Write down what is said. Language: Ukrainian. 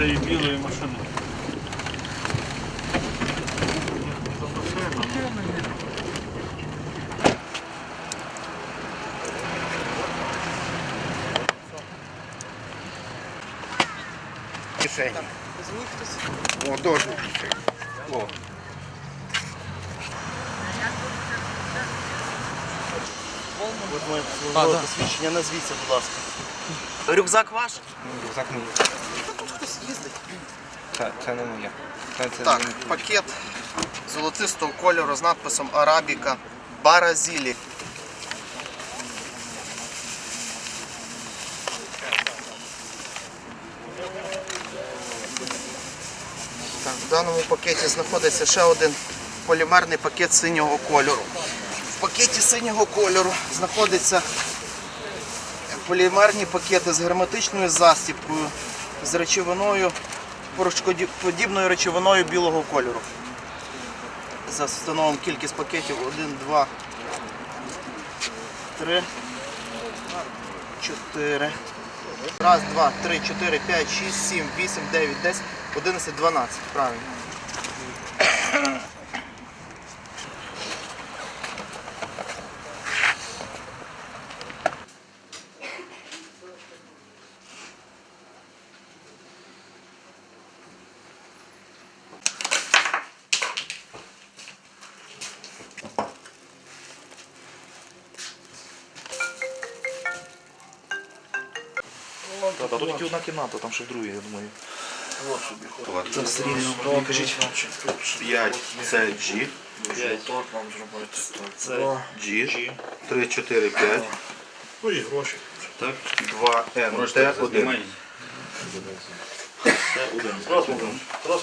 цієї белой машины. Кишень. О, тоже кишень. О. От моє службове посвідчення, назвіться, будь ласка. Рюкзак ваш? Рюкзак мій. Тут хтось їздить. Це, це не моє. Це, це Так, не- пакет золотистого кольору з надписом Арабіка Баразілі. Так, в даному пакеті знаходиться ще один полімерний пакет синього кольору. В пакеті синього кольору знаходяться полімерні пакети з герметичною застіпкою, з речовиною, порошкоподібною речовиною білого кольору. За встановимо кількість пакетів 1, 2, 3, 4. Раз, два, три, чотири, п'ять, шість, сім, вісім, дев'ять, десять, одинадцять, дванадцять. Правильно. Та, та тут тільки одна кімната, там ще другі, я думаю. Це мені кажіть, 5 це G, це G, 3, 4, 5, Ну і гроші. так, 2 N, T, 1. Це один. Раз, раз, раз.